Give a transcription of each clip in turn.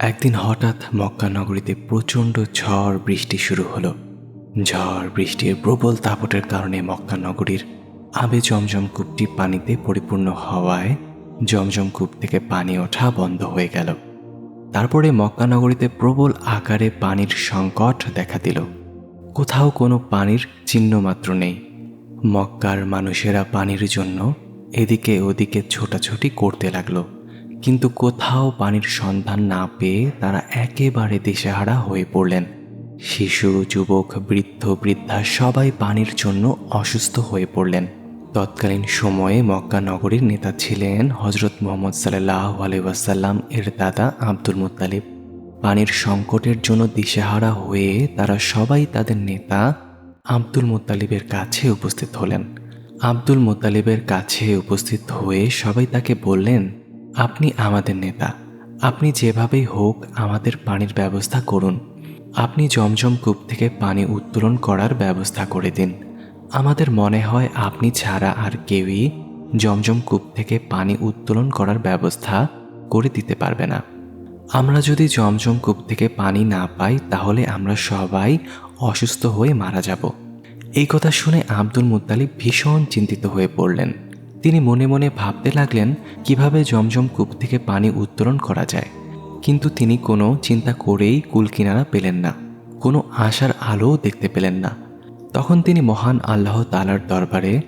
একদিন হঠাৎ মক্কা নগরীতে প্রচণ্ড ঝড় বৃষ্টি শুরু হলো। ঝড় বৃষ্টির প্রবল তাপটের কারণে মক্কা নগরীর আবে জমজম কূপটি পানিতে পরিপূর্ণ হওয়ায় জমজম কূপ থেকে পানি ওঠা বন্ধ হয়ে গেল। তারপরে মক্কা নগরীতে প্রবল আকারে পানির সংকট দেখা দিল। কোথাও কোনো পানির চিহ্ন মাত্র নেই। মক্কার মানুষেরা পানির জন্য এদিকে ওদিকে ছোটাছুটি করতে লাগল। কিন্তু কোথাও পানির সন্ধান না পেয়ে তারা একেবারে দিশেহারা হয়ে পড়লেন। শিশু, যুবক, বৃদ্ধ, বৃদ্ধা সবাই পানির জন্য অসুস্থ হয়ে পড়লেন। তৎকালীন সময়ে মক্কা নগরীর নেতা ছিলেন হজরত মোহাম্মদ সাল্লাহ আলাইসাল্লাম এর দাদা আব্দুল মুত্তালিব। পানির সংকটের জন্য দিশেহারা হয়ে তারা সবাই তাদের নেতা আব্দুল মুত্তালিবের কাছে উপস্থিত হলেন। আব্দুল মুত্তালিবের কাছে উপস্থিত হয়ে সবাই তাকে বললেন আপনি আমাদের নেতা। আপনি যেভাবেই হোক আমাদের পানির ব্যবস্থা করুন। আপনি জমজম কূপ থেকে পানি উত্তোলন করার ব্যবস্থা করে দিন। আমাদের মনে হয় আপনি ছাড়া আর কেউই জমজম কূপ থেকে পানি উত্তোলন করার ব্যবস্থা করে দিতে পারবে না। আমরা যদি জমজম কূপ থেকে পানি না পাই, তাহলে আমরা সবাই অসুস্থ হয়ে মারা যাব। এই কথা শুনে আব্দুল মুত্তালিব ভীষণ চিন্তিত হয়ে পড়লেন। তিনি মনে মনে ভাবতে লাগলেন, কীভাবে জমজম কূপ থেকে পানি উত্তোলন করা যায়। কিন্তু তিনি কোনো চিন্তা করেই কুলকিনারা পেলেন না। কোনো আশার আলোও দেখতে পেলেন না। তখন তিনি মহান আল্লাহ তালার দরবারে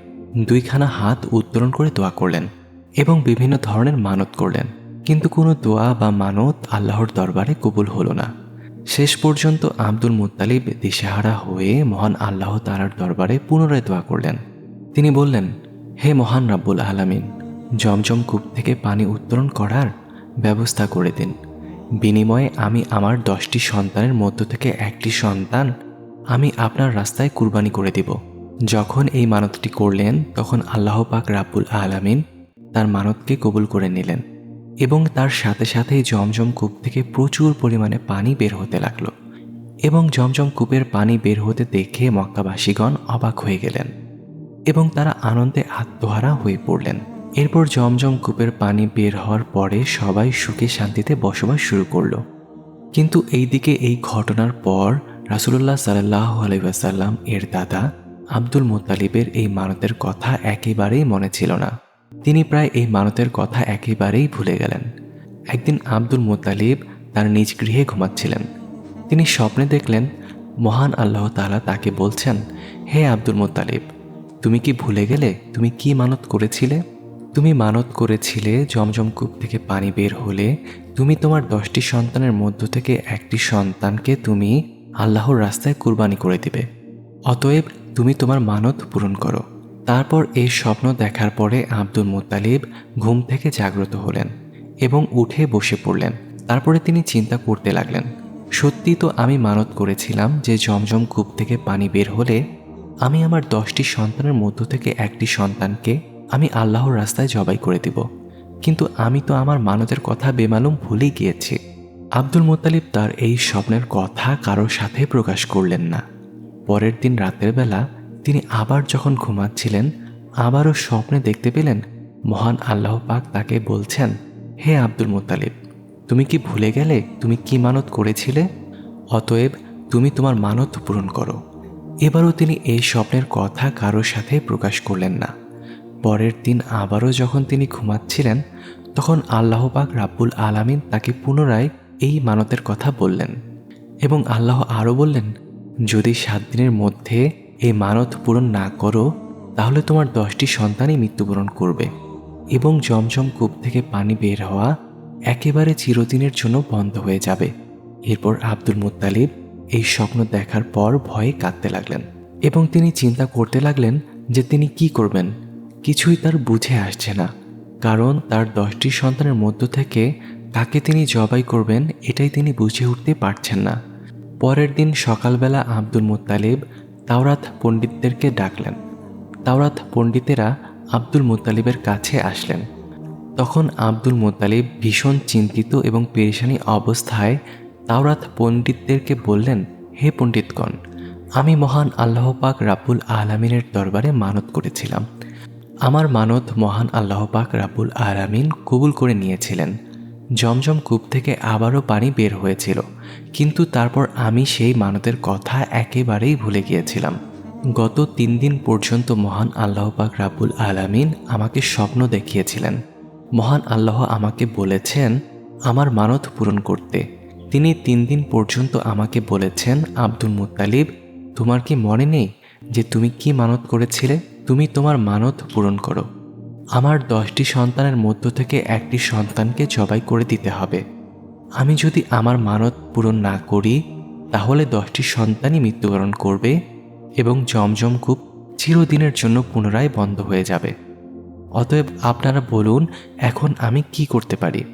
দুইখানা হাত উত্তোলন করে দোয়া করলেন এবং বিভিন্ন ধরনের মানত করলেন। কিন্তু কোনো দোয়া বা মানত আল্লাহর দরবারে কবুল হলো না। শেষ পর্যন্ত আব্দুল মুত্তালিব দিশেহারা হয়ে মহান আল্লাহ তালার দরবারে পুনরায় দোয়া করলেন। তিনি বললেন হে মহান রাব্বুল আলামিন, জমজম কূপ থেকে পানি উত্তোলন করার ব্যবস্থা করে দিন। বিনিময়ে আমি আমার দশটি সন্তানের মধ্য থেকে একটি সন্তান আমি আপনার রাস্তায় কুরবানি করে দিব। যখন এই মানতটি করলেন, তখন আল্লাহ পাক রাব্বুল আলামিন তার মানতকে কবুল করে নিলেন এবং তার সাথে সাথেই জমজম কূপ থেকে প্রচুর পরিমাণে পানি বের হতে লাগল এবং জমজম কূপের পানি বের হতে দেখে মক্কাবাসীগণ অবাক হয়ে গেলেন। এবং তারা আনন্দে আত্মহারা হয়ে পড়লেন। এরপর জমজম কূপের পানি বের হওয়ার পরে সবাই সুখে শান্তিতে বসবাস শুরু করল। কিন্তু এইদিকে এই ঘটনার পর রাসুলুল্লাহ সাল্লাহ আলাইসাল্লাম এর দাদা আব্দুল মোত্তালিবের এই মানতের কথা একেবারেই মনে ছিল না। তিনি প্রায় এই মানতের কথা একেবারেই ভুলে গেলেন। একদিন আব্দুল মোত্তালিব তার নিজ গৃহে ঘুমাচ্ছিলেন। তিনি স্বপ্নে দেখলেন, মহান আল্লাহ তালা তাকে বলছেন, হে আব্দুল মোত্তালিব তুমি কি ভুলে গেলে? তুমি কি মানত করেছিলে? তুমি মানত করেছিলে জমজম কূপ থেকে পানি বের হলে। তুমি তোমার দশটি সন্তানের মধ্য থেকে একটি সন্তানকে তুমি আল্লাহর রাস্তায় কুরবানি করে দিবে। অতএব তুমি তোমার মানত পূরণ করো। তারপর এই স্বপ্ন দেখার পরে আব্দুল মুতালিব ঘুম থেকে জাগ্রত হলেন এবং উঠে বসে পড়লেন। তারপরে তিনি চিন্তা করতে লাগলেন, সত্যি তো আমি মানত করেছিলাম যে জমজম কূপ থেকে পানি বের হলে আমি আমার দশটি সন্তানের মধ্য থেকে একটি সন্তানকে আমি আল্লাহর রাস্তায় জবাই করে দিব। কিন্তু আমি তো আমার মানতের কথা বেমালুম ভুলেই গিয়েছি। আব্দুল মোতালিব তার এই স্বপ্নের কথা কারোর সাথে প্রকাশ করলেন না। পরের দিন রাতের বেলা তিনি আবার যখন ঘুমাচ্ছিলেন, আবারও স্বপ্নে দেখতে পেলেন, মহান আল্লাহ পাক তাকে বলছেন, হে আব্দুল মোতালিব তুমি কি ভুলে গেলে? তুমি কি মানত করেছিলে? অতএব তুমি তোমার মানত পূরণ করো। এবারও তিনি এই স্বপ্নের কথা কারোর সাথে প্রকাশ করলেন না। পরের দিন আবারও যখন তিনি ঘুমাচ্ছিলেন, তখন আল্লাহ পাক রাব্বুল আলামিন তাকে পুনরায় এই মানতের কথা বললেন এবং আল্লাহ আরও বললেন, যদি সাত দিনের মধ্যে এই মানত পূরণ না করো, তাহলে তোমার দশটি সন্তানই মৃত্যুবরণ করবে এবং জমজম কূপ থেকে পানি বের হওয়া একেবারে চিরদিনের জন্য বন্ধ হয়ে যাবে। এরপর আব্দুল মুত্তালিব এই স্বপ্ন দেখার পর ভয়ে কাঁদতে লাগলেন এবং তিনি চিন্তা করতে লাগলেন যে তিনি কি করবেন। কিছুই তার বুঝে আসছে না, কারণ তার দশটি সন্তানের মধ্য থেকে কাকে তিনি জবাই করবেন এটাই তিনি বুঝে উঠতে পারছেন না। পরের দিন সকালবেলা আব্দুল মুত্তালিব তাওরাত পণ্ডিতদেরকে ডাকলেন। তাওরাত পণ্ডিতেরা আব্দুল মুত্তালিবের কাছে আসলেন। তখন আব্দুল মুত্তালিব ভীষণ চিন্তিত এবং পেরেশানি অবস্থায় তাওরাত পণ্ডিতদেরকে বললেন, হে পণ্ডিতগণ, আমি মহান আল্লাহ পাক রাব্বুল আলামিনের দরবারে মানত করেছিলাম। আমার মানত মহান আল্লাহ পাক রাব্বুল আলামিন কবুল করে নিয়েছিলেন। জমজম কূপ থেকে আবারও পানি বের হয়েছিল, কিন্তু তারপর আমি সেই মানতের কথা একেবারেই ভুলে গিয়েছিলাম। গত তিন দিন পর্যন্ত মহান আল্লাহ পাক রাব্বুল আলামিন আমাকে স্বপ্ন দেখিয়েছিলেন। মহান আল্লাহ আমাকে বলেছেন, আমার মানত পূরণ করতে। তিনি তিন দিন পর্যন্ত আমাকে বলেছেন, আব্দুল মুত্তালিব, তোমার কি মনে নেই যে তুমি কি মানত করেছিলে? তুমি তোমার মানত পূরণ করো। আমার দশটি সন্তানের মধ্য থেকে একটি সন্তানকে জবাই করে দিতে হবে। আমি যদি আমার মানত পূরণ না করি, তাহলে দশটি সন্তানই মৃত্যুবরণ করবে এবং জমজম কূপ চিরদিনের জন্য পুনরায় বন্ধ হয়ে যাবে। অতএব আপনারা বলুন, এখন আমি কি করতে পারি?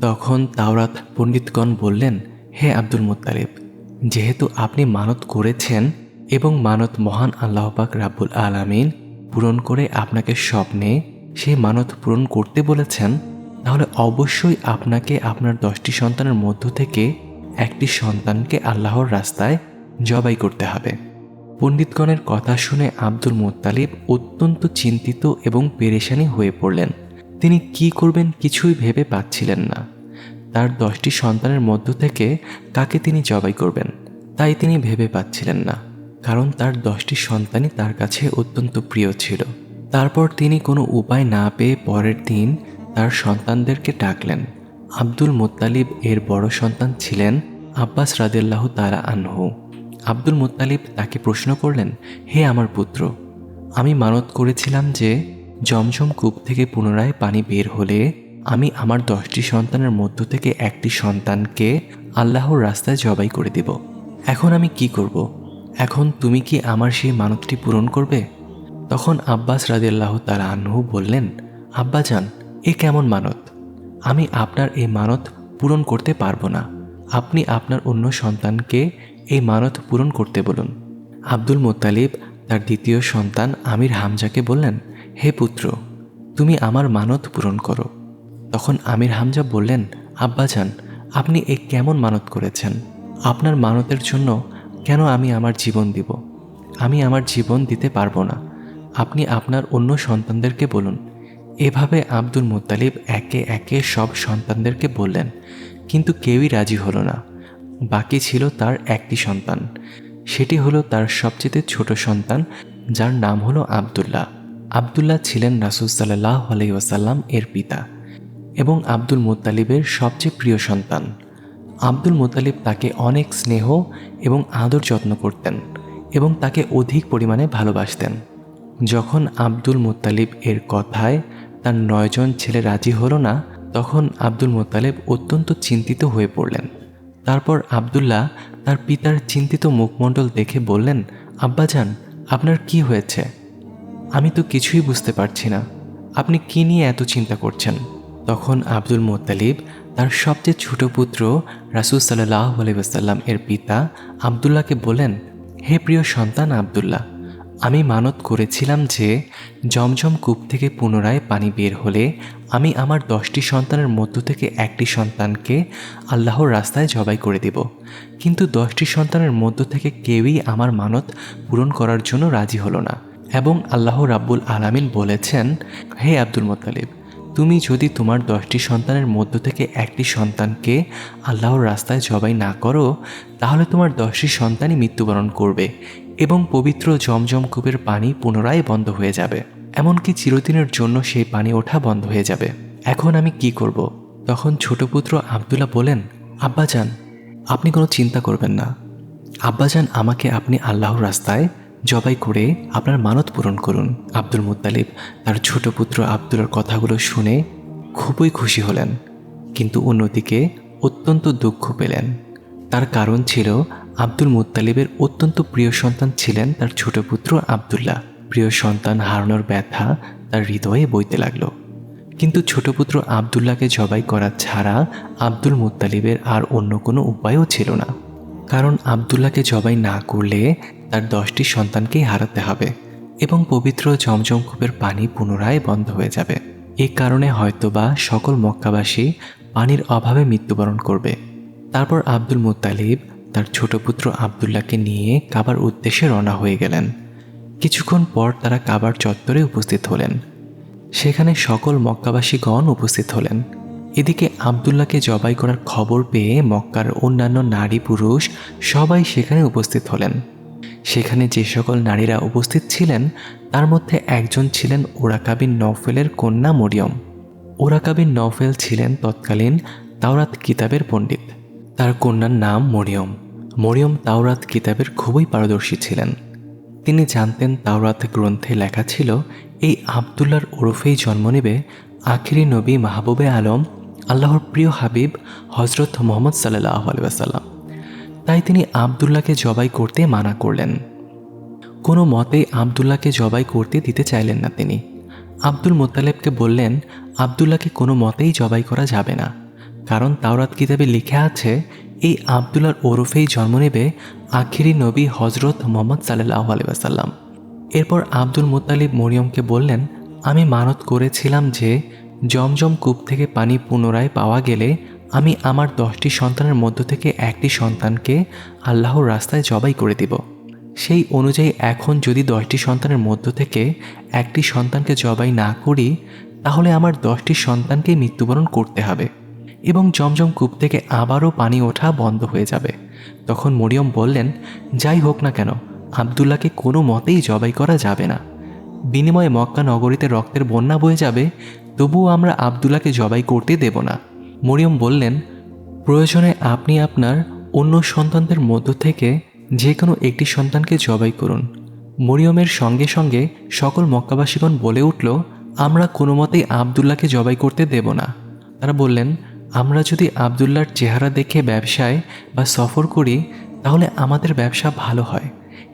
তখন তাওরাত পণ্ডিতগণ বললেন, হে আব্দুল মুত্তালিব, যেহেতু আপনি মানত করেছেন এবং মানত মহান আল্লাহ পাক রাব্বুল আলামিন পূরণ করে আপনাকে স্বপ্নে সেই মানত পূরণ করতে বলেছেন, তাহলে অবশ্যই আপনাকে আপনার দশটি সন্তানের মধ্য থেকে একটি সন্তানকে আল্লাহর রাস্তায় জবাই করতে হবে। পণ্ডিতগণের কথা শুনে আব্দুল মোত্তালিব অত্যন্ত চিন্তিত এবং পেরেশানি হয়ে পড়লেন। তিনি কি করবেন কিছুই ভেবে পাচ্ছিলেন না। তার দশটি সন্তানের মধ্য থেকে কাকে তিনি জবাই করবেন, তাই তিনি ভেবে পাচ্ছিলেন না, কারণ তার দশটি সন্তানই তার কাছে অত্যন্ত প্রিয় ছিল। তারপর তিনি কোনো উপায় না পেয়ে পরের দিন তার সন্তানদেরকে ডাকলেন। আব্দুল মোত্তালিব এর বড় সন্তান ছিলেন আব্বাস রাদেল্লাহ তারা আনহু। আব্দুল মোত্তালিব তাকে প্রশ্ন করলেন, হে আমার পুত্র, আমি মানত করেছিলাম যে জমজম কূপ থেকে পুনরায় পানি বের হলে আমি আমার দশটি সন্তানের মধ্য থেকে একটি সন্তানকে আল্লাহর রাস্তায় জবাই করে দেব। এখন আমি কি করব? এখন তুমি কি আমার সেই মানতটি পূরণ করবে? তখন আব্বাস রাদিয়াল্লাহ তার আনহু বললেন আব্বাজান এ কেমন মানত? আমি আপনার এই মানত পূরণ করতে পারব না। আপনি আপনার অন্য সন্তানকে এই মানত পূরণ করতে বলুন। আব্দুল মোত্তালিব তার দ্বিতীয় সন্তান আমির হামজাকে বললেন হে পুত্র, তুমি আমার মানত পূরণ করো। তখন আমির হামজা বললেন, আব্বাজান, আপনি এ কেমন মানত করেছেন? আপনার মানতের জন্য কেন আমি আমার জীবন দিব? আমি আমার জীবন দিতে পারব না। আপনি আপনার অন্য সন্তানদেরকে বলুন। এভাবে আব্দুল মুত্তালিব একে একে সব সন্তানদেরকে বললেন, কিন্তু কেউই রাজি হলো না। বাকি ছিল তার একটি সন্তান। সেটি হলো তার সবচেয়ে ছোট সন্তান, যার নাম হলো আবদুল্লাহ। আবদুল্লাহ ছিলেন রাসুল সাল্লাহ আলাইসাল্লাম এর পিতা এবং আব্দুল মুত্তালিবের সবচেয়ে প্রিয় সন্তান। আব্দুল মোতালিব তাকে অনেক স্নেহ এবং আদর যত্ন করতেন এবং তাকে অধিক পরিমাণে ভালোবাসতেন। যখন আব্দুল মুত্তালিব এর কথায় তার নয়জন ছেলে রাজি হলো না, তখন আব্দুল মোত্তালেব অত্যন্ত চিন্তিত হয়ে পড়লেন। তারপর আবদুল্লাহ তার পিতার চিন্তিত মুখমণ্ডল দেখে বললেন, আব্বাজান, আপনার কি হয়েছে? আমি তো কিছুই বুঝতে পারছি না। আপনি কি নিয়ে এত চিন্তা করছেন? তখন আব্দুল মোত্তালিব, তার সবচেয়ে ছোট পুত্র রাসুল সাল্লাহ আলাইসাল্লাম এর পিতা আবদুল্লাহকে বলেন হে প্রিয় সন্তান আবদুল্লাহ, আমি মানত করেছিলাম যে জমজম কূপ থেকে পুনরায় পানি বের হলে আমি আমার দশটি সন্তানের মধ্য থেকে একটি সন্তানকে আল্লাহর রাস্তায় জবাই করে দেব। কিন্তু দশটি সন্তানের মধ্য থেকে কেউই আমার মানত পূরণ করার জন্য রাজি হলো না। এবং আল্লাহ রাব্বুল আলামিন বলেছেন, হে আব্দুল মোত্তালিব, তুমি যদি তোমার দশটি সন্তানের মধ্য থেকে একটি সন্তানকে আল্লাহর রাস্তায় জবাই না করো, তাহলে তোমার দশটি সন্তানই মৃত্যুবরণ করবে এবং পবিত্র জমজম কূপের পানি পুনরায় বন্ধ হয়ে যাবে। এমনকি চিরদিনের জন্য সেই পানি ওঠা বন্ধ হয়ে যাবে। এখন আমি কি করব। তখন ছোট পুত্র আবদুল্লাহ বলেন, আব্বাজান, আপনি কোনো চিন্তা করবেন না। আব্বাজান, আমাকে আপনি আল্লাহর রাস্তায় জবাই করে আপনার মানত পূরণ করুন। আব্দুল মুতালিব তার ছোট পুত্র আবদুল্লার কথাগুলো শুনে খুবই খুশি হলেন, কিন্তু অন্যদিকে অত্যন্ত দুঃখ পেলেন। তার কারণ ছিল আব্দুল মুত্তালিবের অত্যন্ত প্রিয় সন্তান ছিলেন তার ছোট পুত্র আবদুল্লাহ। প্রিয় সন্তান হারানোর ব্যথা তার হৃদয়ে বইতে লাগল। কিন্তু ছোট পুত্র আবদুল্লাহকে জবাই করা ছাড়া আব্দুল মুত্তালিবের আর অন্য কোনো উপায়ও ছিল না। কারণ আবদুল্লাহকে জবাই না করলে তার দশটি সন্তানকেই হারাতে হবে এবং পবিত্র জমজম কূপের পানি পুনরায় বন্ধ হয়ে যাবে। এ কারণে হয়তোবা সকল মক্কাবাসী পানির অভাবে মৃত্যুবরণ করবে। তারপর আব্দুল মুতালিব তার ছোট পুত্র আবদুল্লাহকে নিয়ে কাবার উদ্দেশ্যে রওনা হয়ে গেলেন। কিছুক্ষণ পর তারা কাবার চত্বরে উপস্থিত হলেন। সেখানে সকল মক্কাবাসীগণ উপস্থিত হলেন। এদিকে আবদুল্লাহকে জবাই করার খবর পেয়ে মক্কার অন্যান্য নারী পুরুষ সবাই সেখানে উপস্থিত হলেন। সেখানে যে সকল নারীরা উপস্থিত ছিলেন, তার মধ্যে একজন ছিলেন ওরাকাবিন নফেলের কন্যা মরিয়ম। ওরাকাবিন নফেল ছিলেন তৎকালীন তাওরাত কিতাবের পণ্ডিত। তার কন্যার নাম মরিয়ম। মরিয়ম তাওরাত কিতাবের খুবই পারদর্শী ছিলেন। তিনি জানতেন তাওরাত গ্রন্থে লেখা ছিল, এই আবদুল্লার ওরফেই জন্ম নেবে আখিরি নবী মাহবুবে আলম, আল্লাহর প্রিয় হাবিব হজরত মোহাম্মদ সাল্লাহ আলুয়াসাল্লাম তাই তিনি আবদুল্লাহকে জবাই করতে মানা করলেন। কোনো মতেই আবদুল্লাহকে জবাই করতে দিতে চাইলেন না তিনি। আব্দুল মোত্তালেবকে বললেন, আবদুল্লাহকে কোনো মতেই জবাই করা যাবে না। কারণ তাওরাত কিতাবে লিখে আছে, এই আবদুল্লার ওরফেই জন্ম নেবে আখিরি নবী হজরত মোহাম্মদ সাল্লাহ আলিবাসাল্লাম এরপর আব্দুল মোত্তালিব মরিয়মকে বললেন, আমি মানত করেছিলাম যে জমজম কূপ থেকে পানি পুনরায় পাওয়া গেলে আমি আমার দশটি সন্তানের মধ্য থেকে একটি সন্তানকে আল্লাহর রাস্তায় জবাই করে দিব। সেই অনুযায়ী এখন যদি দশটি সন্তানের মধ্য থেকে একটি সন্তানকে জবাই না করি, তাহলে আমার দশটি সন্তানকে মৃত্যুবরণ করতে হবে এবং জমজম কূপ থেকে আবারও পানি ওঠা বন্ধ হয়ে যাবে। তখন মরিয়ম বললেন, যাই হোক না কেন, আবদুল্লাহকে কোনো মতেই জবাই করা যাবে না। বিনিময়ে মক্কা নগরীতে রক্তের বন্যা বয়ে যাবে, তবুও আমরা আবদুল্লাহকে জবাই করতে দেব না। মরিয়ম বললেন, প্রয়োজনে আপনি আপনার অন্য সন্তানদের মধ্য থেকে যে কোনো একটি সন্তানকে জবাই করুন। মরিয়মের সঙ্গে সঙ্গে সকল মক্কাবাসীগণ বলে উঠল, আমরা কোনো মতেই আবদুল্লাহকে জবাই করতে দেব না। তারা বললেন, আমরা যদি আবদুল্লার চেহারা দেখে ব্যবসায় বা সফর করি, তাহলে আমাদের ব্যবসা ভালো হয়।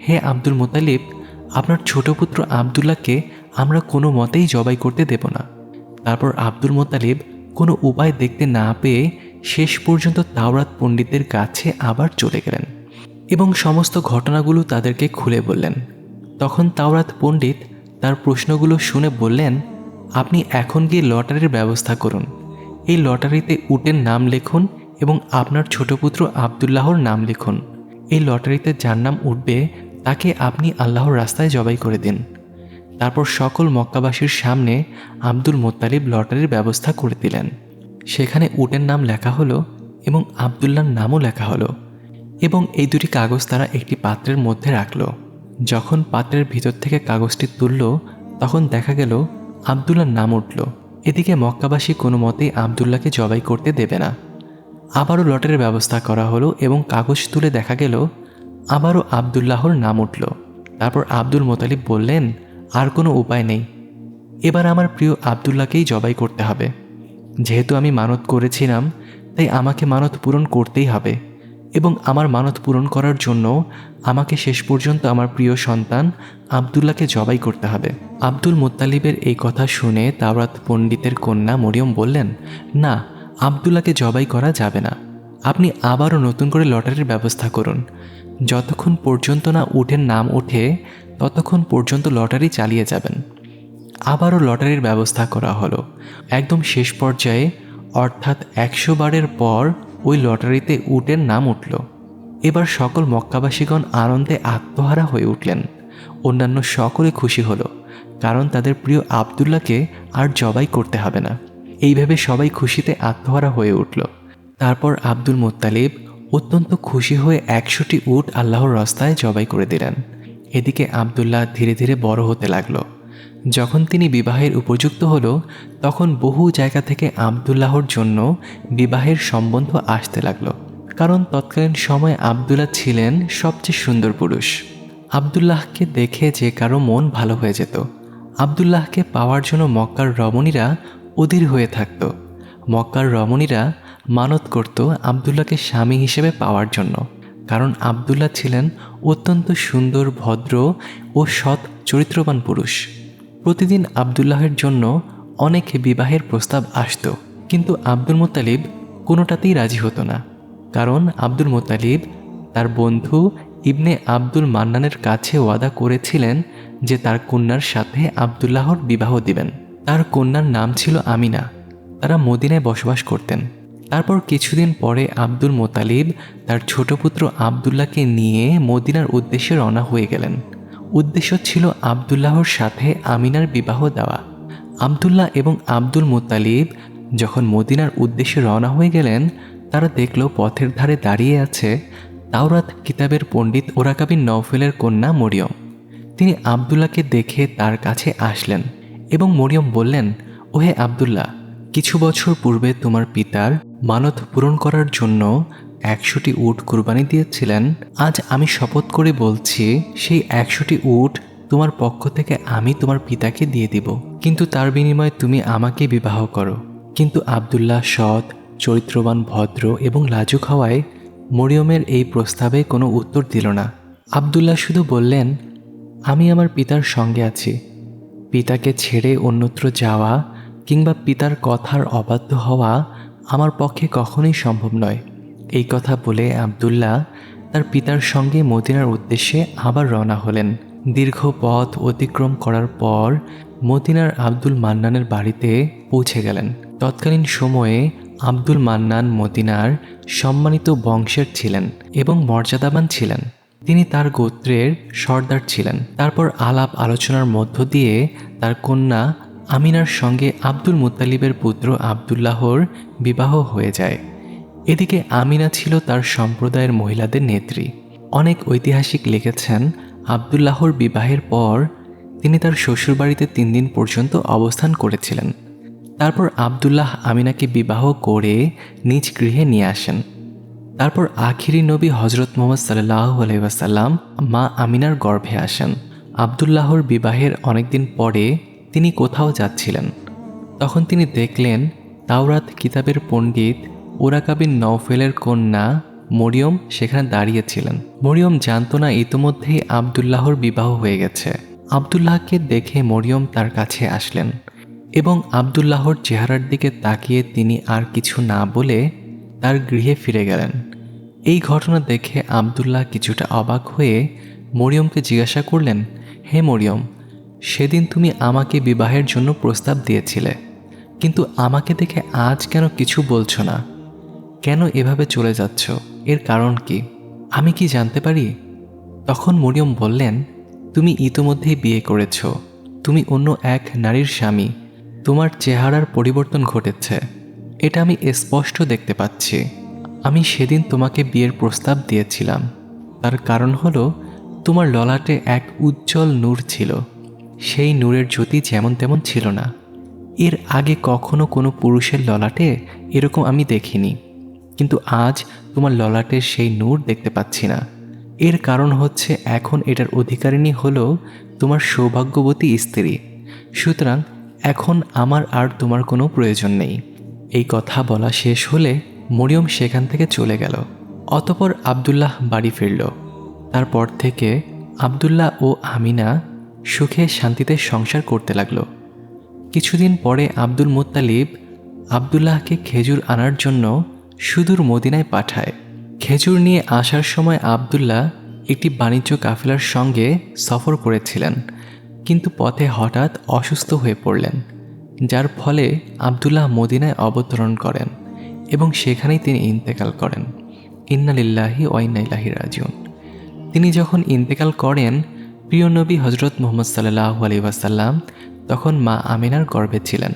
হে আব্দুল মোতালিব, আপনার ছোট পুত্র আবদুল্লাহকে আমরা কোনো মতেই জবাই করতে দেব না। তারপর আব্দুল মোতালিব কোনো উপায় দেখতে না পেয়ে শেষ পর্যন্ত তাওরাত পণ্ডিতের কাছে আবার চলে গেলেন এবং সমস্ত ঘটনাগুলো তাদেরকে খুলে বললেন। তখন তাওরাত পণ্ডিত তার প্রশ্নগুলো শুনে বললেন, আপনি এখন গিয়ে লটারির ব্যবস্থা করুন। এই লটারিতে উটের নাম লিখুন এবং আপনার ছোট পুত্র আবদুল্লাহর নাম লিখুন। এই লটারিতে যার নাম উঠবে তাকে আপনি আল্লাহর রাস্তায় জবাই করে দিন। তারপর সকল মক্কাবাসীর সামনে আব্দুল মোত্তালিব লটারির ব্যবস্থা করে দিলেন। সেখানে উটের নাম লেখা হলো এবং আবদুল্লার নামও লেখা হলো এবং এই দুটি কাগজ তারা একটি পাত্রের মধ্যে রাখল। যখন পাত্রের ভিতর থেকে কাগজটি তুলল, তখন দেখা গেল আবদুল্লার নাম উঠল। এদিকে মক্কাবাসী কোনো মতেই আবদুল্লাহকে জবাই করতে দেবে না। আবারও লটারির ব্যবস্থা করা হলো এবং কাগজ তুলে দেখা গেল, আবারও আবদুল্লাহর নাম উঠল। তারপর আব্দুল মোতালিব বললেন আর কোনো উপায় নেই। এবার আমার প্রিয় আবদুল্লাহকেই জবাই করতে হবে। যেহেতু আমি মানত করেছিলাম, তাই আমাকে মানত পূরণ করতেই হবে এবং আমার মানত পূরণ করার জন্য আমাকে শেষ পর্যন্ত আমার প্রিয় সন্তান আবদুল্লাহকে জবাই করতে হবে। আব্দুল মোত্তালিবের এই কথা শুনে তাওরাত পণ্ডিতের কন্যা মরিয়ম বললেন, না, আবদুল্লাহকে জবাই করা যাবে না। আপনি আবারও নতুন করে লটারির ব্যবস্থা করুন। যতক্ষণ পর্যন্ত না উঠের নাম ওঠে ততক্ষণ পর্যন্ত লটারি চালিয়ে যাবেন। আবারও লটারির ব্যবস্থা করা হলো। একদম শেষ পর্যায়ে, অর্থাৎ একশো বারের পর, ওই লটারিতে উটের নাম উঠল। এবার সকল মক্কাবাসীগণ আনন্দে আত্মহারা হয়ে উঠলেন। অন্যান্য সকলে খুশি হলো, কারণ তাদের প্রিয় আবদুল্লাহকে আর জবাই করতে হবে না। এইভাবে সবাই খুশিতে আত্মহারা হয়ে উঠল। তারপর আব্দুল মোত্তালিব অত্যন্ত খুশি হয়ে একশোটি উট আল্লাহর রাস্তায় জবাই করে দিলেন। এদিকে আবদুল্লাহ ধীরে ধীরে বড় হতে লাগল। যখন তিনি বিবাহের উপযুক্ত হলো, তখন বহু জায়গা থেকে আবদুল্লাহর জন্য বিবাহের সম্বন্ধ আসতে লাগল। কারণ তৎকালীন সময়ে আবদুল্লাহ ছিলেন সবচেয়ে সুন্দর পুরুষ। আবদুল্লাহকে দেখে যে কারও মন ভালো হয়ে যেত, আবদুল্লাহকে পাওয়ার জন্য মক্কার রমণীরা অধীর হয়ে থাকত। মক্কার রমণীরা মানত করত আবদুল্লাহকে স্বামী হিসেবে পাওয়ার জন্য। কারণ আবদুল্লাহ ছিলেন অত্যন্ত সুন্দর, ভদ্র ও সৎ, চরিত্রবান পুরুষ। প্রতিদিন আবদুল্লাহের জন্য অনেক বিবাহের প্রস্তাব আসত। কিন্তু আব্দুল মোতালিব কোনোটাতেই রাজি হতো না। কারণ আব্দুল মোতালিব তার বন্ধু ইবনে আব্দুল মান্নানের কাছে ওয়াদা করেছিলেন যে তার কন্যার সাথে আবদুল্লাহর বিবাহ দিবেন। তার কন্যার নাম ছিল আমিনা। তারা মদিনায় বসবাস করতেন। তারপর কিছুদিন পরে আব্দুল মোতালিব তার ছোট পুত্র আবদুল্লাহকে নিয়ে মদিনার উদ্দেশ্যে রওনা হয়ে গেলেন। উদ্দেশ্য ছিল আবদুল্লাহর সাথে আমিনার বিবাহ দেওয়া। আবদুল্লাহ এবং আব্দুল মোতালিব যখন মদিনার উদ্দেশ্যে রওনা হয়ে গেলেন, তারা দেখল পথের ধারে দাঁড়িয়ে আছে তাওরাত কিতাবের পণ্ডিত ওরাকাবিন নওফেলের কন্যা মরিয়ম। তিনি আবদুল্লাহকে দেখে তার কাছে আসলেন এবং মরিয়ম বললেন, ওহে আবদুল্লাহ কিছু বছর পূর্বে তোমার পিতার মানত পূরণ করার জন্য একশোটি উট কুরবানি দিয়েছিলেন। আজ আমি শপথ করে বলছি, সেই একশোটি উট তোমার পক্ষ থেকে আমি তোমার পিতাকে দিয়ে দিব। কিন্তু তার বিনিময়ে তুমি আমাকে বিবাহ করো। কিন্তু আবদুল্লাহ সৎ, চরিত্রবান, ভদ্র এবং লাজুক হওয়ায় মরিয়মের এই প্রস্তাবে কোনো উত্তর দিল না। আবদুল্লাহ শুধু বললেন, আমি আমার পিতার সঙ্গে আছি। পিতাকে ছেড়ে অন্যত্র যাওয়া কিংবা পিতার কথার অবাধ্য হওয়া আমার পক্ষে কখনোই সম্ভব নয়। এই কথা বলে আবদুল্লাহ তার পিতার সঙ্গে মদিনার উদ্দেশ্যে আবার রওনা হলেন। দীর্ঘ পথ অতিক্রম করার পর মদিনার আব্দুল মান্নানের বাড়িতে পৌঁছে গেলেন। তৎকালীন সময়ে আব্দুল মান্নান মদিনার সম্মানিত বংশের ছিলেন এবং মর্যাদাবান ছিলেন। তিনি তার গোত্রের সর্দার ছিলেন। তারপর আলাপ আলোচনার মধ্য দিয়ে তার কন্যা আমিনার সঙ্গে আব্দুল মুতালিবের পুত্র আবদুল্লাহর বিবাহ হয়ে যায়। এদিকে আমিনা ছিল তার সম্প্রদায়ের মহিলাদের নেত্রী। অনেক ঐতিহাসিক লিখেছেন আবদুল্লাহর বিবাহের পর তিনি তার শ্বশুরবাড়িতে তিন দিন পর্যন্ত অবস্থান করেছিলেন। তারপর আবদুল্লাহ আমিনাকে বিবাহ করে নিজ গৃহে নিয়ে আসেন। তারপর আখিরি নবী হজরত মোহাম্মদ সাল্লাহ আলহিবাসাল্লাম মা আমিনার গর্ভে আসেন। আবদুল্লাহর বিবাহের অনেকদিন পরে তিনি কোথাও যাচ্ছিলেন। তখন তিনি দেখলেন তাওরাত কিতাবের পণ্ডিত ওরাকাবিন নওফেলের কন্যা মরিয়ম সেখানে দাঁড়িয়েছিলেন। মরিয়ম জানত না ইতোমধ্যেই আবদুল্লাহর বিবাহ হয়ে গেছে। আবদুল্লাহকে দেখে মরিয়ম তার কাছে আসলেন এবং আবদুল্লাহর চেহারার দিকে তাকিয়ে তিনি আর কিছু না বলে তার গৃহে ফিরে গেলেন। এই ঘটনা দেখে আবদুল্লাহ কিছুটা অবাক হয়ে মরিয়মকে জিজ্ঞাসা করলেন, হে মরিয়ম সেদিন তুমি আমাকে বিবাহের জন্য প্রস্তাব দিয়েছিলে। কিন্তু আমাকে দেখে আজ কেন কিছু বলছো না? কেন এভাবে চলে যাচ্ছ? এর কারণ কি? আমি কি জানতে পারি? তখন মরিয়ম বললেন, তুমি ইতোমধ্যেই বিয়ে করেছ। তুমি অন্য এক নারীর স্বামী। তোমার চেহারার পরিবর্তন ঘটেছে। এটা আমি স্পষ্ট দেখতে পাচ্ছি। আমি সেদিন তোমাকে বিয়ের প্রস্তাব দিয়েছিলাম। তার কারণ হলো, তোমার ললাটে এক উজ্জ্বল নূর ছিল। সেই নূরের জ্যোতি যেমন তেমন ছিল না। এর আগে কখনো কোনো পুরুষের ললাটে এরকম আমি দেখিনি। কিন্তু আজ তোমার ললাটের সেই নূর দেখতে পাচ্ছি না। এর কারণ হচ্ছে এখন এটার অধিকারিণী হলো তোমার সৌভাগ্যবতী স্ত্রী। সুতরাং এখন আমার আর তোমার কোনো প্রয়োজন নেই। এই কথা বলা শেষ হলে মরিয়ম সেখান থেকে চলে গেল। অতপর আবদুল্লাহ বাড়ি ফিরল। তারপর থেকে আবদুল্লাহ ও আমিনা সুখে শান্তিতে সংসার করতে লাগল। কিছুদিন পরে আব্দুল মোত্তালিব আবদুল্লাহকে খেজুর আনার জন্য সুদূর মদিনায় পাঠায়। খেজুর নিয়ে আসার সময় আবদুল্লাহ একটি বাণিজ্য কাফেলার সঙ্গে সফর করেছিলেন, কিন্তু পথে হঠাৎ অসুস্থ হয়ে পড়লেন, যার ফলে আবদুল্লাহ মদিনায় অবতরণ করেন এবং সেখানেই তিনি ইন্তেকাল করেন। ইন্নালিল্লাহি ওয়াইনাইলাহি রাজিউন। তিনি যখন ইন্তেকাল করেন প্রিয় নবী হজরত মোহাম্মদ সাল্লাহ আলী ওয়াসাল্লাম তখন মা আমিনার গর্ভে ছিলেন।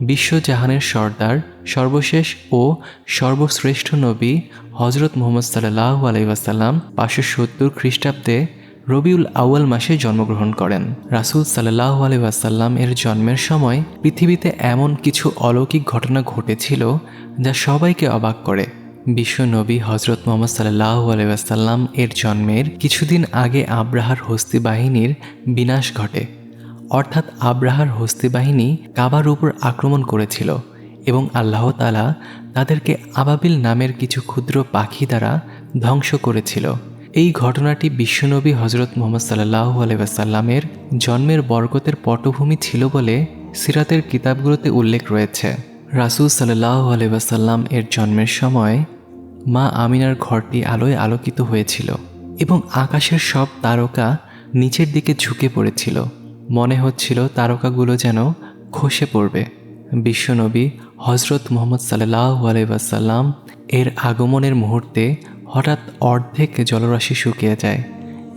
বিশ্বজাহানের সর্দার, সর্বশেষ ও সর্বশ্রেষ্ঠ নবী হজরত মোহাম্মদ সাল্লাহ আলাইসাল্লাম পাঁচশো সত্তর খ্রিস্টাব্দে রবিউল আউয়াল মাসে জন্মগ্রহণ করেন। রাসুল সাল্লাহ আলাইসাল্লাম এর জন্মের সময় পৃথিবীতে এমন কিছু অলৌকিক ঘটনা ঘটেছিল যা সবাইকে অবাক করে। বিশ্ব নবী হজরত মোহাম্মদ সাল্লাহ আলাইসাল্লাম এর জন্মের কিছুদিন আগে আব্রাহার হস্তি বাহিনীর বিনাশ ঘটে। অর্থাৎ আব্রাহার হস্তি বাহিনী কাবার উপর আক্রমণ করেছিল এবং আল্লাহ তালা তাদেরকে আবাবিল নামের কিছু ক্ষুদ্র পাখি দ্বারা ধ্বংস করেছিল। এই ঘটনাটি বিশ্বনবী হজরত মোহাম্মদ সাল্লাহ আলাইসাল্লামের জন্মের বরকতের পটভূমি ছিল বলে সিরাতের কিতাবগুলোতে উল্লেখ রয়েছে। রাসুল সাল্লাহ আলাইসাল্লাম এর জন্মের সময় মা আমিনার ঘরটি আলোয় আলোকিত হয়েছিল এবং আকাশের সব তারকা নিচের দিকে ঝুঁকে পড়েছিল। মনে হচ্ছিল তারকাগুলো যেন খসে পড়বে। বিশ্বনবী হজরত মোহাম্মদ সাল্লাহ আলাইসাল্লাম এর আগমনের মুহূর্তে হঠাৎ অর্ধেক জলরাশি শুকিয়ে যায়।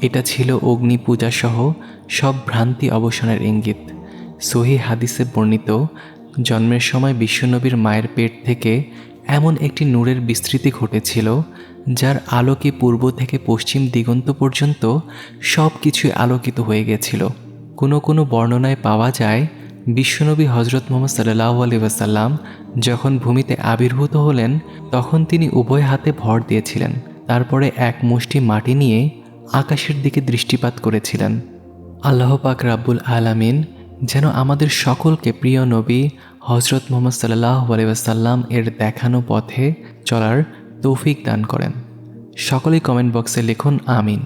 এটা ছিল অগ্নি পূজা সহ সব ভ্রান্তি অবসানের ইঙ্গিত। সহি হাদিসে বর্ণিত জন্মের সময় বিশ্বনবীর মায়ের পেট থেকে এমন একটি নূরের বিস্তৃতি ঘটেছিল, যার আলোকে পূর্ব থেকে পশ্চিম দিগন্ত পর্যন্ত সব কিছুই আলোকিত হয়ে গেছিল। কোনো কোনো বর্ণনায় পাওয়া যায়, বিশ্বনবী হজরত মোহাম্মদ সাল্লাহ আলি ওয়াসাল্লাম যখন ভূমিতে আবির্ভূত হলেন, তখন তিনি উভয় হাতে ভর দিয়েছিলেন। তারপরে এক মুষ্টি মাটি নিয়ে আকাশের দিকে দৃষ্টিপাত করেছিলেন। আল্লাহ পাক রাব্বুল আলামিন যেন আমাদের সকলকে প্রিয় নবী হজরত মোহাম্মদ সাল্লাহ আলাইসাল্লাম এর দেখানো পথে চলার তৌফিক দান করেন। সকলেই কমেন্ট বক্সে লিখুন, আমিন।